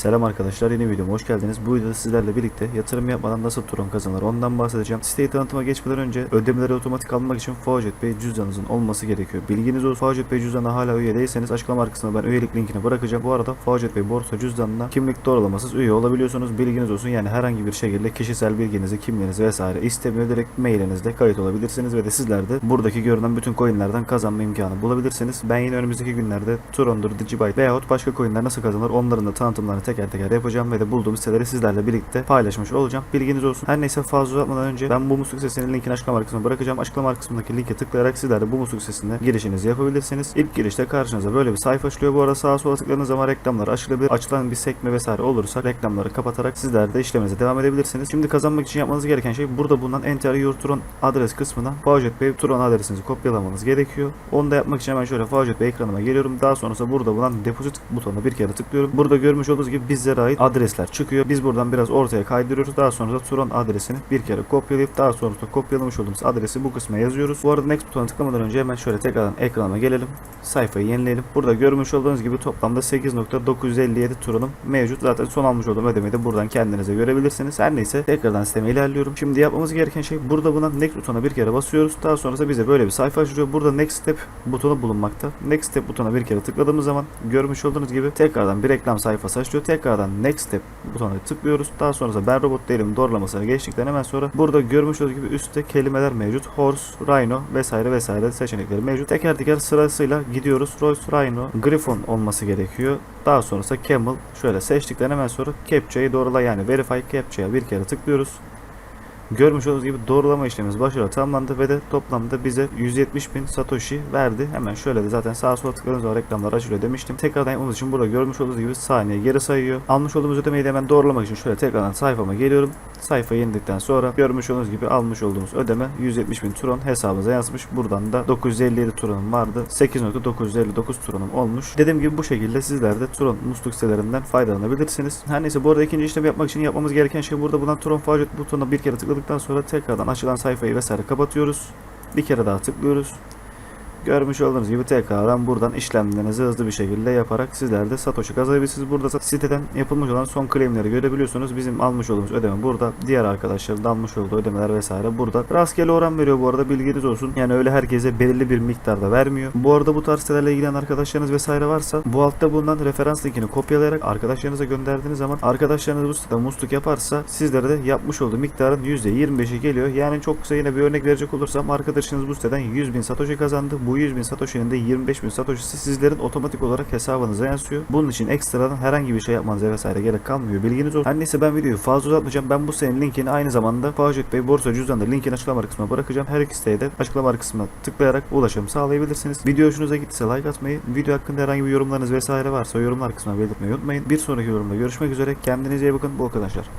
Selam arkadaşlar yeni videoma hoş geldiniz. Bu videoda sizlerle birlikte yatırım yapmadan nasıl Tron kazanılır ondan bahsedeceğim. Siteyi tanıtıma geçmeden önce ödemeleri otomatik almak için Faucet Pay cüzdanınızın olması gerekiyor. Bilginiz olsun Faucet Pay cüzdanına hala üye değilseniz açıklama kısmına ben üyelik linkini bırakacağım. Bu arada Faucet Pay borsa cüzdanına kimlik doğrulamasız üye olabiliyorsunuz. Bilginiz olsun yani herhangi bir şekilde kişisel bilginizi, kimliğinizi vesaire istemiyor. Direkt mailinizde kayıt olabilirsiniz ve de sizler de buradaki görünen bütün coinlerden kazanma imkanı bulabilirsiniz. Ben yine önümüzdeki günlerde Tron'dur, Digibyte veyahut başka coinler nasıl kazanılır onların da tanıtımlarını teker teker yapacağım ve de bulduğum siteleri sizlerle birlikte paylaşmış olacağım. Bilginiz olsun. Her neyse fazla uzatmadan önce ben bu musluk sitesinin linkini açıklama kısmına bırakacağım. Açıklama kısmındaki linke tıklayarak sizler de bu musluk sitesine girişinizi yapabilirsiniz. İlk girişte karşınıza böyle bir sayfa açılıyor. Bu arada sağa sola tıkladığınız zaman reklamlar açılabilir. Açılan bir sekme vesaire olursa reklamları kapatarak sizler de işleminize devam edebilirsiniz. Şimdi kazanmak için yapmanız gereken şey burada bulunan Enter Your Tron adres kısmına Faucet Pay Tron adresinizi kopyalamanız gerekiyor. Onu da yapmak için hemen şöyle Faucet Pay ekranıma geliyorum. Daha sonrasında burada bulunan Deposit butonuna bir kere tıklıyorum. Burada görmüş olduğunuz gibi bizlere ait adresler çıkıyor. Biz buradan biraz ortaya kaydırıyoruz. Daha sonra da Tron adresini bir kere kopyalayıp daha sonrasında kopyalamış olduğumuz adresi bu kısma yazıyoruz. Bu arada Next butonuna tıklamadan önce hemen şöyle tekrardan ekrana gelelim. Sayfayı yenileyelim. Burada görmüş olduğunuz gibi toplamda 8.957 Tron'um mevcut. Zaten son almış olduğum ödemeyi de buradan kendinize görebilirsiniz. Her neyse tekrardan sisteme ilerliyorum. Şimdi yapmamız gereken şey burada bulunan Next butonuna bir kere basıyoruz. Daha sonrasında bize böyle bir sayfa açılıyor. Burada Next Step butonu bulunmakta. Next Step butonuna bir kere tıkladığımız zaman görmüş olduğunuz gibi tekrardan bir reklam sayfası açılıyor. Tekrardan Next Step butonuna tıklıyoruz. Daha sonrasında ben robot değilim doğrulamasına geçtikten hemen sonra burada görmüş olduğunuz gibi üstte kelimeler mevcut. Horse, Rhino vesaire vesaire seçenekleri mevcut. Teker teker sırasıyla gidiyoruz. Rolls Rhino, Griffon olması gerekiyor. Daha sonrasında Camel şöyle seçtikten hemen sonra Captcha'yı doğrula yani Verify Captcha'ya bir kere tıklıyoruz. Görmüş olduğunuz gibi doğrulama işlemimiz başarılı tamamlandı ve de toplamda bize 170 bin Satoshi verdi. Hemen şöyle de zaten sağa sola tıkladığınız zaman reklamlar açılıyor demiştim. Tekrardan yapmamız için burada görmüş olduğunuz gibi saniye geri sayıyor. Almış olduğumuz ödemeyi de hemen doğrulamak için şöyle tekrardan sayfama geliyorum. Sayfayı yenildikten sonra görmüş olduğunuz gibi almış olduğumuz ödeme 170 bin Tron hesabımıza yansımış. Buradan da 957 Tron'um vardı. 8.959 Tron'um olmuş. Dediğim gibi bu şekilde sizler de Tron musluk sitelerinden faydalanabilirsiniz. Her neyse bu arada ikinci işlemi yapmak için yapmamız gereken şey burada bulunan Tron Faucet butonuna bir kere tıkladıktan sonra tekrardan açılan sayfayı vesaire kapatıyoruz. Bir kere daha tıklıyoruz. Görmüş olduğunuz gibi tekrardan buradan işlemlerinizi hızlı bir şekilde yaparak sizler de Satoshi kazanabilirsiniz. Burada siteden yapılmış olan son claimleri görebiliyorsunuz. Bizim almış olduğumuz ödeme burada. Diğer arkadaşların da almış olduğu ödemeler vesaire burada. Rastgele oran veriyor bu arada bilginiz olsun. Yani öyle herkese belirli bir miktarda vermiyor. Bu arada bu tarz sitelerle ilgilenen arkadaşlarınız vesaire varsa bu altta bulunan referans linkini kopyalayarak arkadaşlarınıza gönderdiğiniz zaman arkadaşlarınız bu sitede musluk yaparsa sizlere de yapmış olduğu miktarın %25'i geliyor. Yani çok kısa yine bir örnek verecek olursam arkadaşınız bu siteden 100 bin Satoshi kazandı. Bu 100 bin Satoshi'nin de 25 bin Satoshi'si sizlerin otomatik olarak hesabınıza yansıyor. Bunun için ekstradan herhangi bir şey yapmanıza vesaire gerek kalmıyor. Bilginiz olsun. Her neyse ben videoyu fazla uzatmayacağım. Ben bu senin linkini aynı zamanda Faucet Bey borsa cüzdanında linkini açıklama kısmına bırakacağım. Her iki de açıklama kısmına tıklayarak ulaşım sağlayabilirsiniz. Video hoşunuza gittiyse like atmayı, video hakkında herhangi bir yorumlarınız vesaire varsa yorumlar kısmına belirtmeyi unutmayın. Bir sonraki yorumda görüşmek üzere. Kendinize iyi bakın. Bu arkadaşlar.